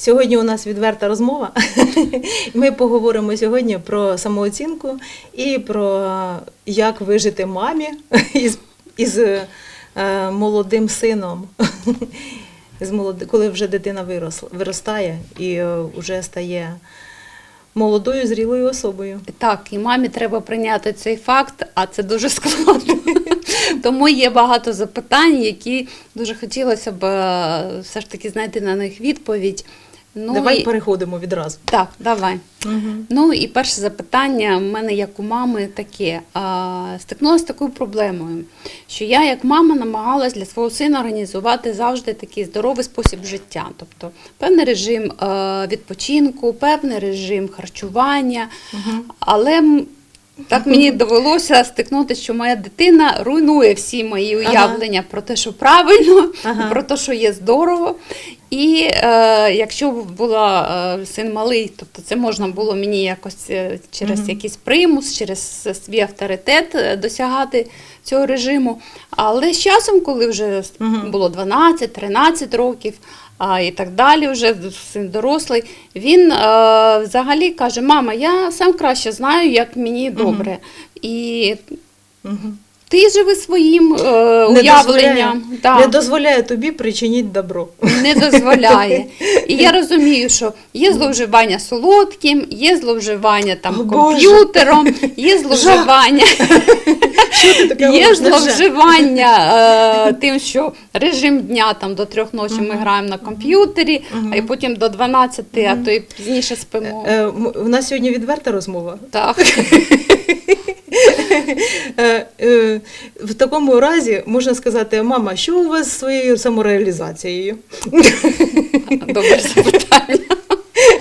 Сьогодні у нас відверта розмова. Ми поговоримо сьогодні про самооцінку і про як вижити мамі із, із е, молодим сином. Коли вже дитина виросла, виростає і е, вже стає молодою, зрілою особою. Так, і мамі треба прийняти цей факт, а це дуже складно. Тому є багато запитань, які дуже хотілося б е, все ж таки знайти на них відповідь. Ну, Давай і... переходимо відразу. Так, давай. Угу. Ну і перше запитання в мене як у мами таке. А, стикнулася з такою проблемою, що я як мама намагалась для свого сина організувати завжди такий здоровий спосіб життя. Тобто певний режим е, відпочинку, певний режим харчування. Але м, так мені довелося стикнутися, що моя дитина руйнує всі мої уявлення про те, що правильно, Ага. про те, що є здорово. І е, якщо була е, син малий, тобто це можна було мені якось е, через Мгм. якийсь примус, через свій авторитет е, досягати цього режиму. Але з часом, коли вже Мгм. було 12-13 років, а і так далі, вже син дорослий, він е, взагалі каже: Мама, я сам краще знаю, як мені добре. І Угу. ти живи своїм е, Не уявленням. дозволяє, Да не дозволяє тобі причинити добро. не дозволяє. І я розумію, що є зловживання солодким, є зловживання там комп'ютером, є зловживання, таке є? Зловживання е, тим, що режим дня там до трьох ночі ми граємо на комп'ютері, а потім до 12, а то й пізніше спимо. Е, У нас сьогодні відверта розмова. Так, Е, е, В такому разі можна сказати, мама, що у вас з своєю самореалізацією? добре запитання.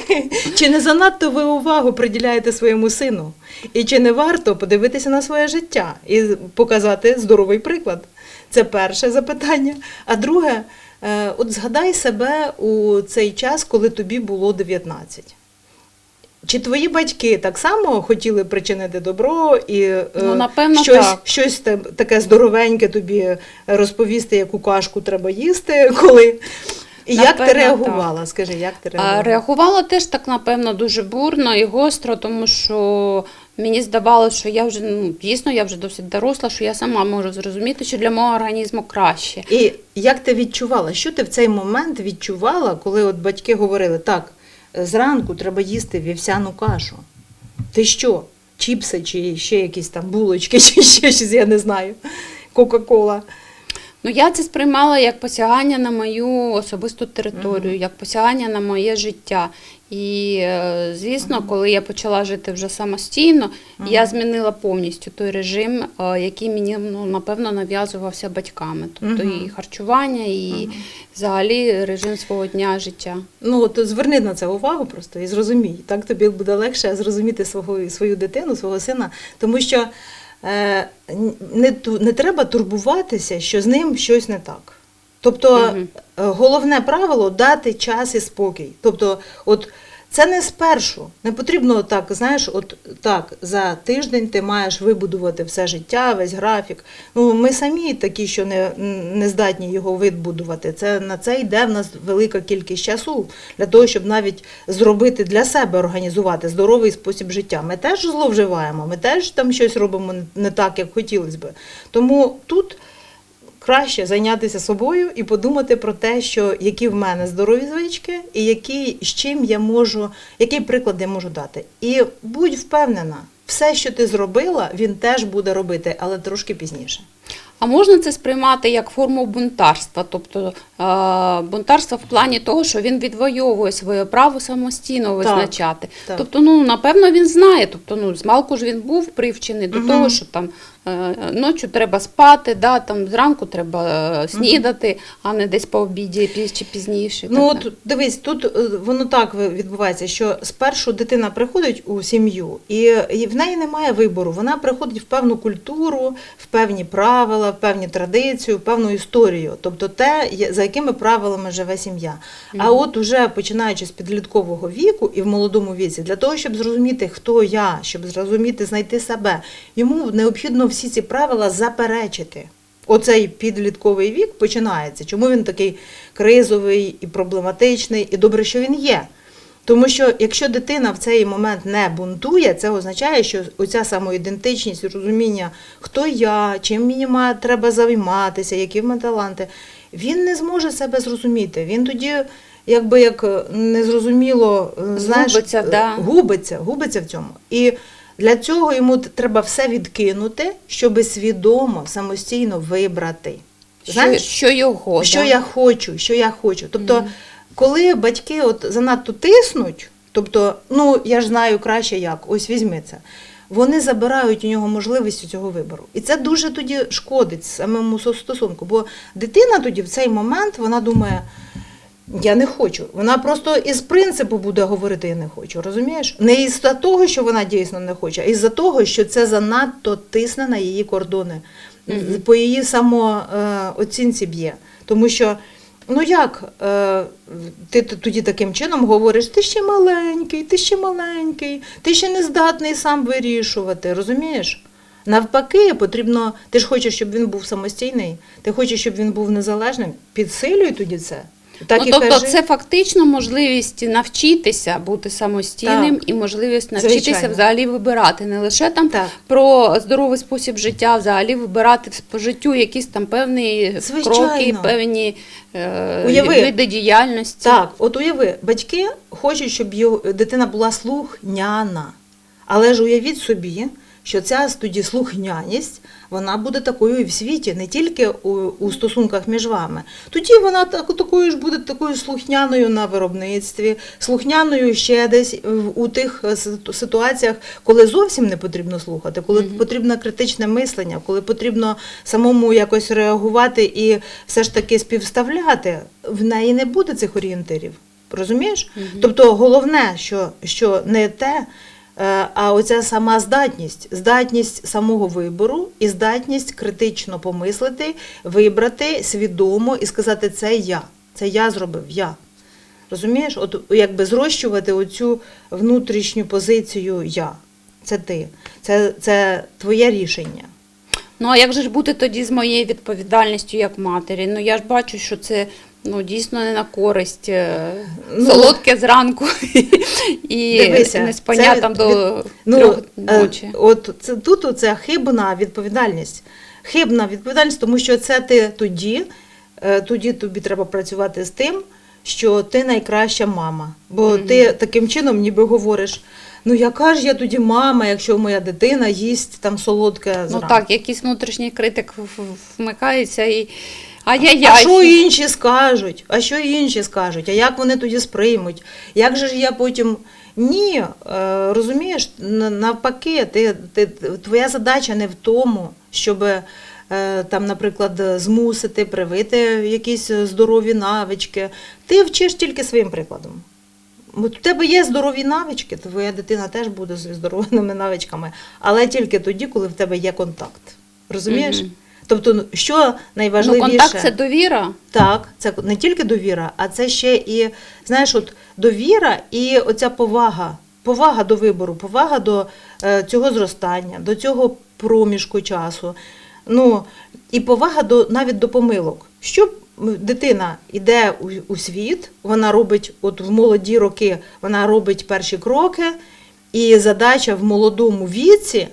Чи не занадто ви увагу приділяєте своєму сину? І чи не варто подивитися на своє життя і показати здоровий приклад? Це перше запитання. А друге, е, от згадай себе у цей час, коли тобі було 19. Чи твої батьки так само хотіли причинити добро і е, Ну, напевно, щось, так. щось таке здоровеньке тобі розповісти, яку кашку треба їсти, коли? І як ти реагувала? Скажи, як ти реагувала? Реагувала теж так, напевно, дуже бурно і гостро, тому що мені здавалося, що я вже ну, дійсно я вже досить доросла, що я сама можу зрозуміти, що для мого організму краще. І як ти відчувала? Що ти в цей момент відчувала, коли от батьки говорили, так, зранку треба їсти вівсяну кашу. Ти що? Чіпси чи ще якісь там булочки, чи ще щось, я не знаю. Кока-кола. Ну я це сприймала як посягання на мою особисту територію, як посягання на моє життя. І е, звісно, коли я почала жити вже самостійно, я змінила повністю той режим, е, який мені ну, напевно нав'язувався батьками. Тобто і харчування, і взагалі режим свого дня життя. Ну, от зверни на це увагу просто і зрозумій. Так тобі буде легше зрозуміти свого, свою дитину, свого сина, тому що не, не треба турбуватися, що з ним щось не так. Тобто е, головне правило дати час і спокій. Тобто, от це не спершу. Не потрібно так, знаєш, от так, за тиждень ти маєш вибудувати все життя, весь графік. Ну, ми самі такі, що не, не здатні його вибудувати. Це на це йде в нас велика кількість часу для того, щоб навіть зробити для себе організувати здоровий спосіб життя. Ми теж зловживаємо, ми теж там щось робимо не так, як хотілося би. Тому тут краще зайнятися собою і подумати про те, що які в мене здорові звички, і які, з чим я можу, який приклад я можу дати. І будь впевнена, все, що ти зробила, він теж буде робити, але трошки пізніше. А можна це сприймати як форму бунтарства, тобто бунтарства в плані того, що він відвоює своє право самостійно визначати. так. Тобто, ну напевно, він знає. Тобто, ну змалку ж він був привчений до Мгм. того, що там е, ночі треба спати, да, там зранку треба е, снідати, а не десь по обіді чи пізніше. Ну так от далі. дивись, тут е, воно так відбувається, що спершу дитина приходить у сім'ю, і, в неї немає вибору. Вона приходить в певну культуру, в певні правила, в певні традиції, в певну історію, тобто те, за якими правилами живе сім'я. А от уже починаючи з підліткового віку і в молодому віці, для того, щоб зрозуміти, хто я, щоб зрозуміти, знайти себе, йому необхідно всі ці правила заперечити. Оцей підлітковий вік починається. Чому він такий кризовий і проблематичний, і добре, що він є. Тому що якщо дитина в цей момент не бунтує, це означає, що оця самоідентичність, розуміння, хто я, чим мені треба займатися, які в мене таланти, він не зможе себе зрозуміти. Він тоді, якби як е, незрозуміло, е, знаєш, Згубиться, е, да. губиться, губиться в цьому. І для цього йому треба все відкинути, щоб свідомо, самостійно вибрати. Що, Знаєш, що його. що да? я хочу, що я хочу. Тобто, коли батьки от занадто тиснуть, тобто, ну я ж знаю краще як, ось візьми це. Вони забирають у нього можливість цього вибору. І це дуже тоді шкодить самому стосунку. Бо дитина тоді в цей момент вона думає, я не хочу. Вона просто із принципу буде говорити я не хочу. Розумієш? Не із за того, що вона дійсно не хоче, а із за того, що це занадто тисне на її кордони, Мгм. по її самооцінці б'є. Тому що, ну як е, ти тоді таким чином говориш, ти ще маленький, ти ще маленький, ти ще не здатний сам вирішувати, розумієш? Навпаки, потрібно, ти ж хочеш, щоб він був самостійний, ти хочеш, щоб він був незалежним, підсилюй тоді це. Так ну, і тобто кажи. це фактично можливість навчитися бути самостійним Так. і можливість навчитися Звичайно. взагалі вибирати не лише там Так. про здоровий спосіб життя, взагалі вибирати по життю якісь там певні кроки, певні е, Уяви. види діяльності. Так, от уяви, батьки хочуть, щоб його дитина була слухняна. Але ж уявіть собі, що ця тоді слухняність вона буде такою і в світі, не тільки у, у стосунках між вами. Тоді вона так, такою ж буде такою слухняною на виробництві, слухняною ще десь в- у тих е, ситуаціях, коли зовсім не потрібно слухати, коли Мгм. потрібно критичне мислення, коли потрібно самому якось реагувати і все ж таки співставляти, в неї не буде цих орієнтирів. Розумієш? Мгм. Тобто головне, що, що не те, а оця сама здатність, здатність самого вибору і здатність критично помислити, вибрати свідомо і сказати, це я, це я зробив, я. Розумієш? От якби зрощувати оцю внутрішню позицію я. Це ти, це, це твоє рішення. Ну а як же ж бути тоді з моєю відповідальністю як матері? Ну я ж бачу, що це ну дійсно не на користь. е, Ну, Солодке зранку і Дивися, не спання це там від- до Ну, трьох е, ночі. от це тут оця хибна відповідальність. Хибна відповідальність, тому що це ти тоді, е, тоді тобі треба працювати з тим, що ти найкраща мама. Бо Мгм. ти таким чином ніби говориш. Ну, яка ж я тоді мама, якщо моя дитина їсть там солодке Ну так, якийсь внутрішній критик вмикається і ай-яй-яй. А що інші скажуть? А що інші скажуть? А як вони тоді сприймуть? Як же ж я потім. Ні, е, розумієш, навпаки, ти, ти, твоя задача не в тому, щоб е, там, наприклад, змусити привити якісь здорові навички. Ти вчиш тільки своїм прикладом. У тебе є здорові навички, твоя дитина теж буде зі здоровими навичками, але тільки тоді, коли в тебе є контакт. Розумієш? Мгм. Тобто, ну, що Ну, найважливіше? контакт це довіра. Так, це не тільки довіра, а це ще і, знаєш, от довіра і оця повага. Повага до вибору, повага до е, цього зростання, до цього проміжку часу. Ну, і повага до, навіть до помилок. Що дитина йде у, у світ, вона робить, от в молоді роки, вона робить перші кроки, і задача в молодому віці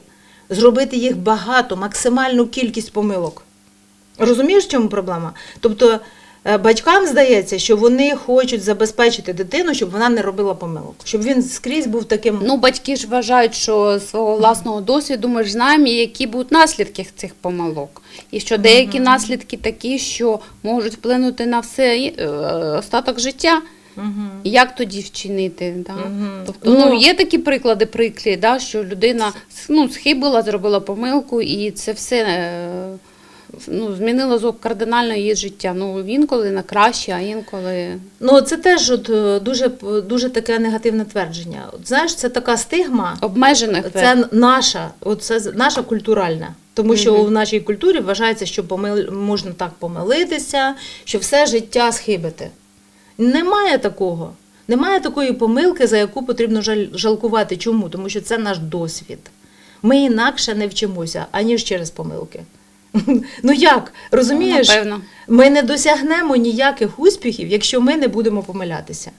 зробити їх багато, максимальну кількість помилок. Розумієш, в чому проблема? Тобто е, батькам здається, що вони хочуть забезпечити дитину, щоб вона не робила помилок, щоб він скрізь був таким. Ну, батьки ж вважають, що з свого власного досвіду ми ж знаємо, які будуть наслідки цих помилок. І що деякі наслідки такі, що можуть вплинути на все е, остаток життя. Мгм. Як тоді вчинити? Да? Мгм. Тобто, ну, Ну, є такі приклади приклі, да, що людина ну, схибила, зробила помилку, і це все е, ну, змінило зо- кардинально її життя. Ну, інколи на краще, а інколи. Ну, це теж от, е, дуже, дуже таке негативне твердження. От, знаєш, це така стигма, Обмежених це наша, от це наша культуральна. Тому що в нашій культурі вважається, що помил... можна так помилитися, що все життя схибити. Немає такого. Немає такої помилки, за яку потрібно жалкувати. Чому? Тому що це наш досвід. Ми інакше не вчимося, аніж через помилки. Ну як? Розумієш? Напевно. Ми не досягнемо ніяких успіхів, якщо ми не будемо помилятися.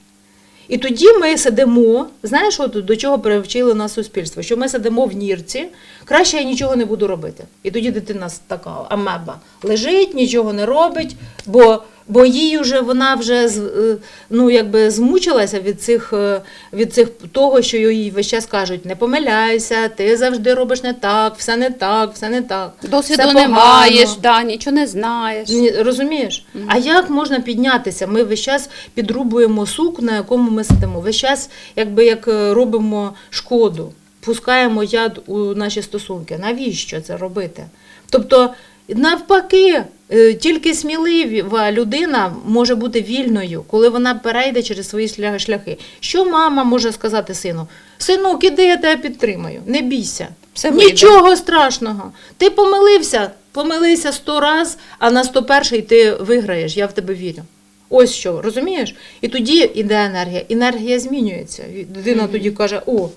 І тоді ми сидимо, знаєш, от до чого привчили нас суспільство, що ми сидимо в нірці, краще я нічого не буду робити. І тоді дитина така амеба лежить, нічого не робить, бо, бо їй вже вона вже е, ну, якби змучилася від цих, е, від цих того, що їй весь час кажуть, не помиляйся, ти завжди робиш не так, все не так, все не так. Досвіду все не маєш, да, нічого не знаєш. Ні, Розумієш? А як можна піднятися? Ми весь час підрубуємо сук, на якому ми сидимо. Весь час, якби як е, робимо шкоду, пускаємо яд у наші стосунки. Навіщо це робити? Тобто, навпаки, е, тільки смілива людина може бути вільною, коли вона перейде через свої шляхи. Що мама може сказати сину? Синок, іди, я тебе підтримаю, не бійся. Все вийде. Нічого страшного. Ти помилився, помилися сто раз, а на сто перший ти виграєш, я в тебе вірю. Ось що, розумієш? І тоді іде енергія. Енергія змінюється. Дитина тоді каже: о,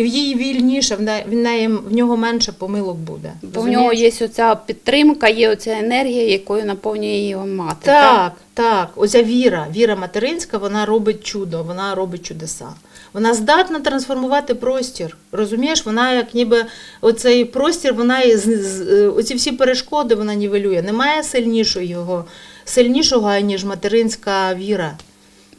і в їй вільніше, в неї, в неї в нього менше помилок буде. Бо в нього є оця підтримка, є оця енергія, якою наповнює його мати. Так, так. Оця віра, віра материнська, вона робить чудо, вона робить чудеса. Вона здатна трансформувати простір. Розумієш, вона як ніби оцей простір, вона і оці всі перешкоди вона нівелює. Немає сильнішого його, сильнішого, ніж материнська віра.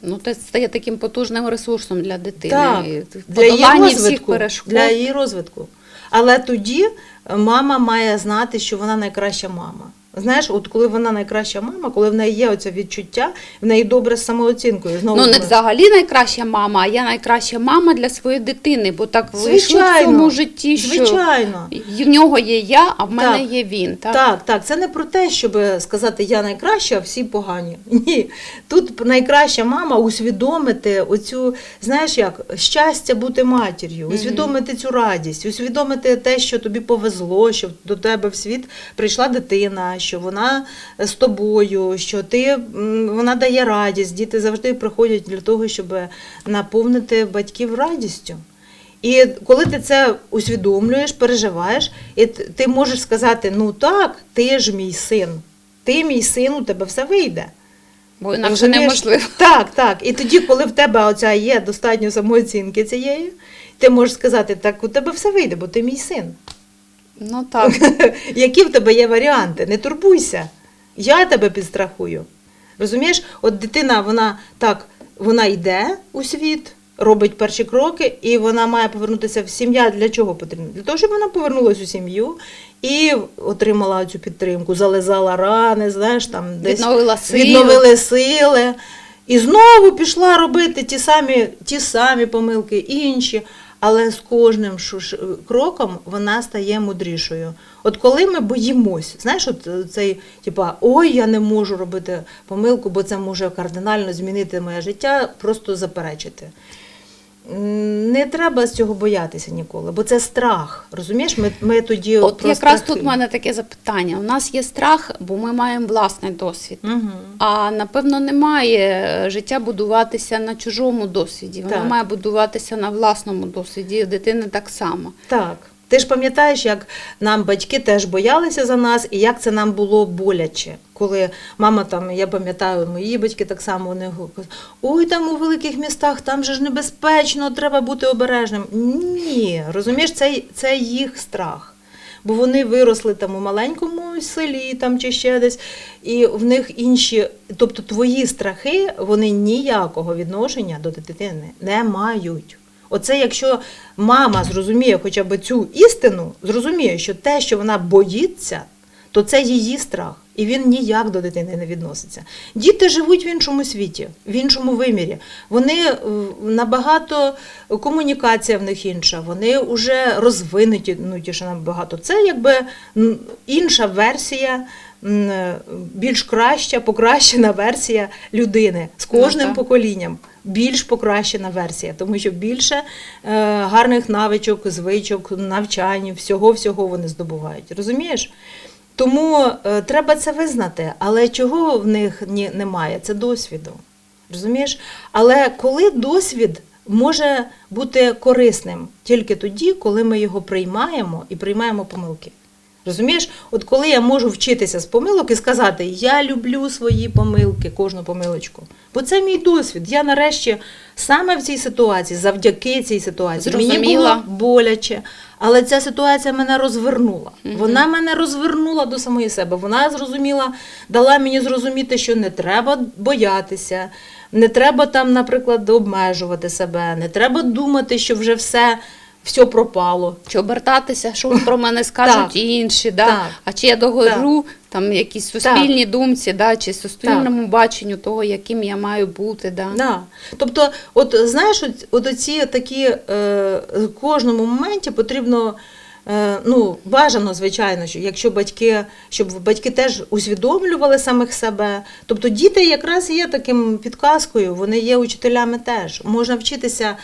Ну, це стає таким потужним ресурсом для дитини. Так, для її всіх розвитку. перешкод. Для її розвитку. Але тоді мама має знати, що вона найкраща мама. Знаєш, от коли вона найкраща мама, коли в неї є оце відчуття, в неї добре з самооцінкою. Знову Ну, не ми- взагалі найкраща мама, а я найкраща мама для своєї дитини, бо так вийшло в цьому житті, що звичайно. в нього є я, а в мене Так. є він. Так? Так, так, це не про те, щоб сказати я найкраща, а всі погані. Ні. Тут найкраща мама усвідомити оцю, знаєш як, щастя бути матір'ю, усвідомити цю радість, усвідомити те, що тобі повезло, що до тебе в світ прийшла дитина, що вона з тобою, що ти вона дає радість. Діти завжди приходять для того, щоб наповнити батьків радістю. І коли ти це усвідомлюєш, переживаєш, і ти можеш сказати: ну так, ти ж мій син, ти мій син, у тебе все вийде. Бо інакше неможливо. Так, так. І тоді, коли в тебе оця є достатньо самооцінки цієї, ти можеш сказати, так у тебе все вийде, бо ти мій син. Ну так. Які в тебе є варіанти? Не турбуйся. Я тебе підстрахую. Розумієш, от дитина, вона так, вона йде у світ, робить перші кроки, і вона має повернутися в сім'я. Для чого потрібно? Для того, щоб вона повернулася у сім'ю і отримала цю підтримку, зализала рани, знаєш, там десь Відновила сили. відновили сили. І знову пішла робити ті самі, ті самі помилки, інші. Але з кожним кроком вона стає мудрішою. От коли ми боїмось, знаєш, от е, цей, типа, ой, я не можу робити помилку, бо це може кардинально змінити моє життя, просто заперечити. Не треба з цього боятися ніколи, бо це страх. Розумієш, ми, ми тоді От про якраз страхи. тут в мене таке запитання. У нас є страх, бо ми маємо власний досвід. Угу. А напевно немає життя будуватися на чужому досвіді. Воно Так. має будуватися на власному досвіді. Дитини так само. Так. Ти ж пам'ятаєш, як нам батьки теж боялися за нас, і як це нам було боляче. Коли мама там, я пам'ятаю, мої батьки так само вони говорять, ой, там у великих містах, там же ж небезпечно, треба бути обережним. Ні, розумієш, це, це їх страх. Бо вони виросли там у маленькому селі там чи ще десь, і в них інші, тобто твої страхи, вони ніякого відношення до дитини не мають. Оце якщо мама зрозуміє хоча б цю істину, зрозуміє, що те, що вона боїться, то це її страх, і він ніяк до дитини не відноситься. Діти живуть в іншому світі, в іншому вимірі. Вони е, набагато комунікація в них інша, вони вже розвинуті ну, набагато. Це якби інша версія. Е, Більш краща, покращена версія людини з Ну, кожним так. поколінням. Більш покращена версія, тому що більше е, гарних навичок, звичок, навчань, всього всього вони здобувають. Розумієш? Тому е, треба це визнати. Але чого в них ні, немає? Це досвіду. Розумієш? Але коли досвід може бути корисним тільки тоді, коли ми його приймаємо і приймаємо помилки. Розумієш, от коли я можу вчитися з помилок і сказати, я люблю свої помилки, кожну помилочку. Бо це мій досвід. Я нарешті саме в цій ситуації, завдяки цій ситуації, мені було боляче, але ця ситуація мене розвернула. Вона мене розвернула до самої себе. Вона зрозуміла, дала мені зрозуміти, що не треба боятися, не треба там, наприклад, обмежувати себе, не треба думати, що вже все, все пропало. Чи обертатися, що про мене скажуть інші, да? Так. а чи я догору там якісь суспільні думці, да? чи суспільному баченню того, яким я маю бути. Да? Да. Тобто, от знаєш, от, от оці такі е, в кожному моменті потрібно. е, Ну, бажано, звичайно, що якщо батьки, щоб батьки теж усвідомлювали самих себе. Тобто діти якраз є таким підказкою, вони є учителями теж. Можна вчитися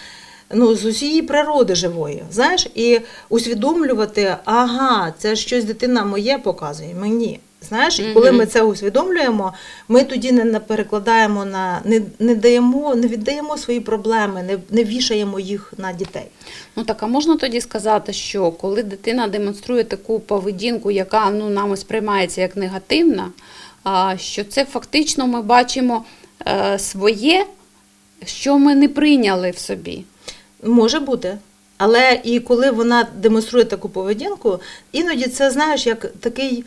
ну, з усієї природи живої, знаєш, і усвідомлювати, ага, це щось дитина моє показує мені. Знаєш, і коли ми це усвідомлюємо, ми тоді не перекладаємо на не, не даємо, не віддаємо свої проблеми, не, не вішаємо їх на дітей. Ну так, а можна тоді сказати, що коли дитина демонструє таку поведінку, яка ну, нами сприймається як негативна, а, що це фактично ми бачимо е, своє, що ми не прийняли в собі. Може бути. Але і коли вона демонструє таку поведінку, іноді це знаєш, як такий,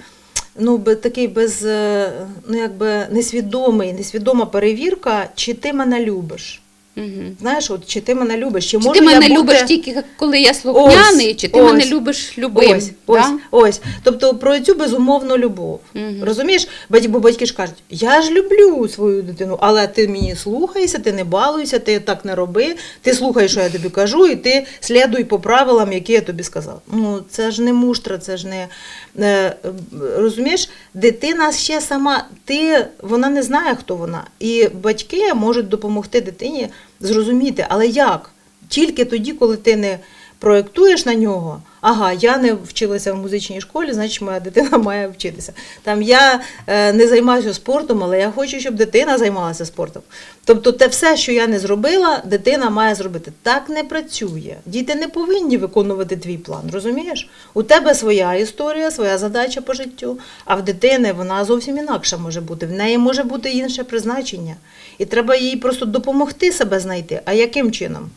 ну, би- такий без, е, ну, якби несвідомий, несвідома перевірка, чи ти мене любиш. Угу. Знаєш, от чи ти мене любиш, чи, Чи можу ти мене я любиш бути... тільки коли я слухняний, чи ти ось, мене любиш любим? Ось, ось, да? ось. Тобто про цю безумовну любов. Мгм. Розумієш, бо батьки ж кажуть, я ж люблю свою дитину, але ти мені слухайся, ти не балуйся, ти так не роби, ти слухай, що я тобі кажу, і ти слідуй по правилам, які я тобі сказав. Ну, це ж не муштра, це ж не е, розумієш, дитина ще сама, ти, вона не знає, хто вона. І батьки можуть допомогти дитині зрозуміти, але як? Тільки тоді, коли ти не проєктуєш на нього, ага, я не вчилася в музичній школі, значить моя дитина має вчитися. Там я е, не займаюся спортом, але я хочу, щоб дитина займалася спортом. Тобто, те все, що я не зробила, дитина має зробити. Так не працює. Діти не повинні виконувати твій план, розумієш? У тебе своя історія, своя задача по життю, а в дитини вона зовсім інакша може бути. В неї може бути інше призначення. І треба їй просто допомогти себе знайти. А яким чином?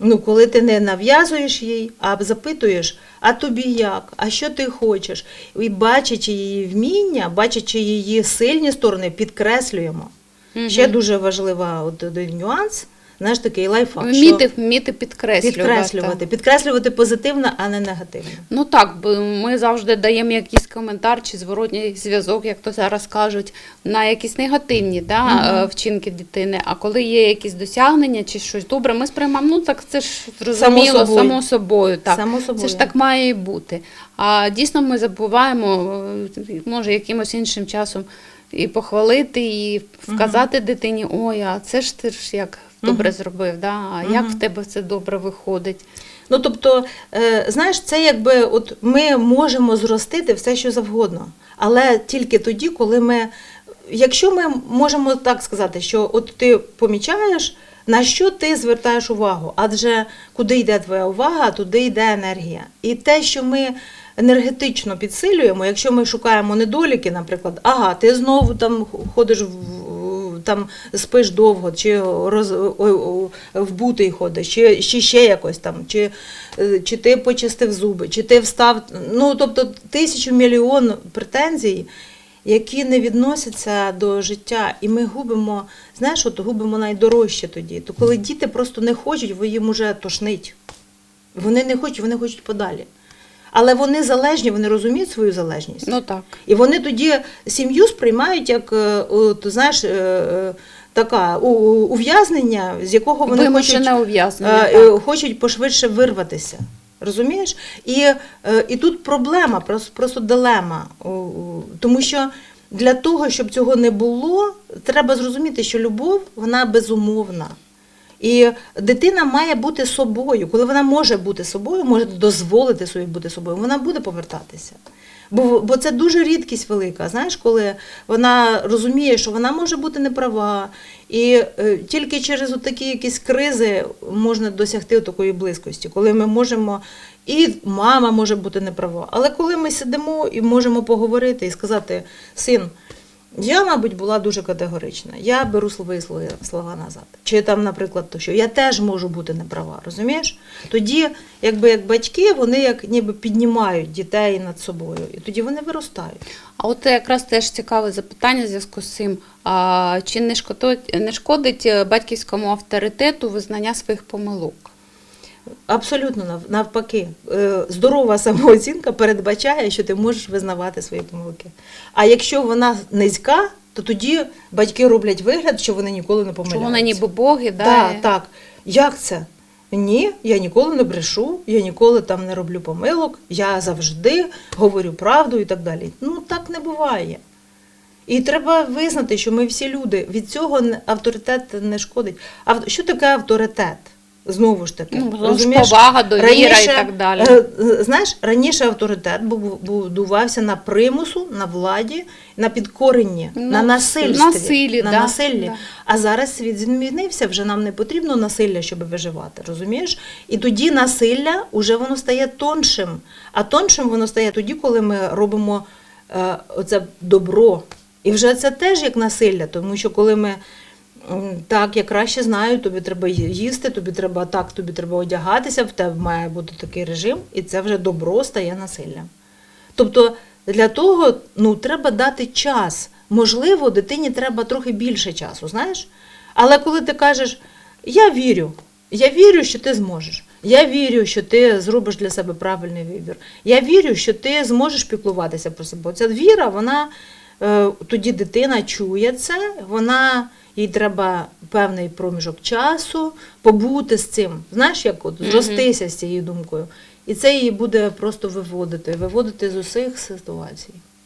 Ну, коли ти не нав'язуєш їй, а запитуєш, а тобі як, а що ти хочеш? І бачачи її вміння, бачачи її сильні сторони, підкреслюємо. Угу. Ще дуже важлива от, нюанс, знаєш, такий лайфхак, Вміти, що вміти підкреслювати. підкреслювати, підкреслювати позитивно, а не негативно. Ну так, бо ми завжди даємо якийсь коментар чи зворотній зв'язок, як то зараз кажуть, на якісь негативні да, е, вчинки дитини. А коли є якісь досягнення чи щось добре, ми сприймаємо, ну так це ж зрозуміло, собою. само собою. Так. Само Це ж так має і бути. А дійсно ми забуваємо, е, може, якимось іншим часом і похвалити, і вказати дитині, ой, а це ж ти ж як добре зробив, да? а як в тебе це добре виходить. Ну тобто, е, знаєш, це якби от ми можемо зростити все, що завгодно, але тільки тоді, коли ми, якщо ми можемо так сказати, що от ти помічаєш, на що ти звертаєш увагу, адже куди йде твоя увага, туди йде енергія. І те, що ми енергетично підсилюємо, якщо ми шукаємо недоліки, наприклад, ага, ти знову там ходиш в. Там спиш довго, чи роз, вбутий ходиш, чи, чи ще якось там, чи, е, чи ти почистив зуби, чи ти встав. Ну, тобто тисячу мільйон претензій, які не відносяться до життя. І ми губимо, знаєш, от губимо найдорожче тоді. То коли діти просто не хочуть, ви їм уже тошнить. Вони не хочуть, вони хочуть подалі. Але вони залежні, вони розуміють свою залежність. Ну так. І вони тоді сім'ю сприймають як, е, от, знаєш, е, е, така ув'язнення, з якого вони хочуть, Вимушене е, так. хочуть пошвидше вирватися. Розумієш? І, і тут проблема, просто, просто дилема. Тому що для того, щоб цього не було, треба зрозуміти, що любов вона безумовна. І дитина має бути собою. Коли вона може бути собою, може дозволити собі бути собою, вона буде повертатися. Бо, бо це дуже рідкість велика. Знаєш, коли вона розуміє, що вона може бути неправа, і е, тільки через такі якісь кризи можна досягти такої близькості, коли ми можемо, і мама може бути неправа. Але коли ми сидимо і можемо поговорити і сказати, син, я, мабуть, була дуже категорична. Я беру свої слова- слова назад. Чи там, наприклад, то що я теж можу бути неправа, розумієш? Тоді, якби як батьки, вони як ніби піднімають дітей над собою, і тоді вони виростають. А от якраз теж цікаве запитання в зв'язку з цим. А, чи не шкодить, не шкодить е, батьківському авторитету визнання своїх помилок? Абсолютно навпаки. Е, Здорова самооцінка передбачає, що ти можеш визнавати свої помилки. А якщо вона низька, то тоді батьки роблять вигляд, що вони ніколи не Що вони ніби боги, да? Так, так. Як це? Ні, я ніколи не брешу, я ніколи там не роблю помилок, я завжди говорю правду і так далі. Ну так не буває. І треба визнати, що ми всі люди. Від цього авторитет не шкодить. А що таке авторитет? Знову ж таки, Ну, ж повага, довіра і так далі. е, е, Знаєш, раніше авторитет будувався на примусу, на владі, на підкоренні, Ну, на насильстві. насиллі, на да, насиллі. да. А зараз світ змінився, вже нам не потрібно насилля, щоб виживати, розумієш? І тоді насилля уже воно стає тоншим. А тоншим воно стає тоді, коли ми робимо е, оце добро. І вже це теж як насилля, тому що коли ми так, я краще знаю, тобі треба їсти, тобі треба так, тобі треба одягатися, в тебе має бути такий режим, і це вже добро стає насиллям. Тобто для того ну, треба дати час. Можливо, дитині треба трохи більше часу, знаєш? Але коли ти кажеш, я вірю, я вірю, що ти зможеш. Я вірю, що ти зробиш для себе правильний вибір. Я вірю, що ти зможеш піклуватися про себе. Ця віра, вона е, тоді дитина чує це, вона їй треба певний проміжок часу побути з цим. Знаєш, як от зростися з цією думкою. І це її буде просто виводити, виводити з усіх ситуацій.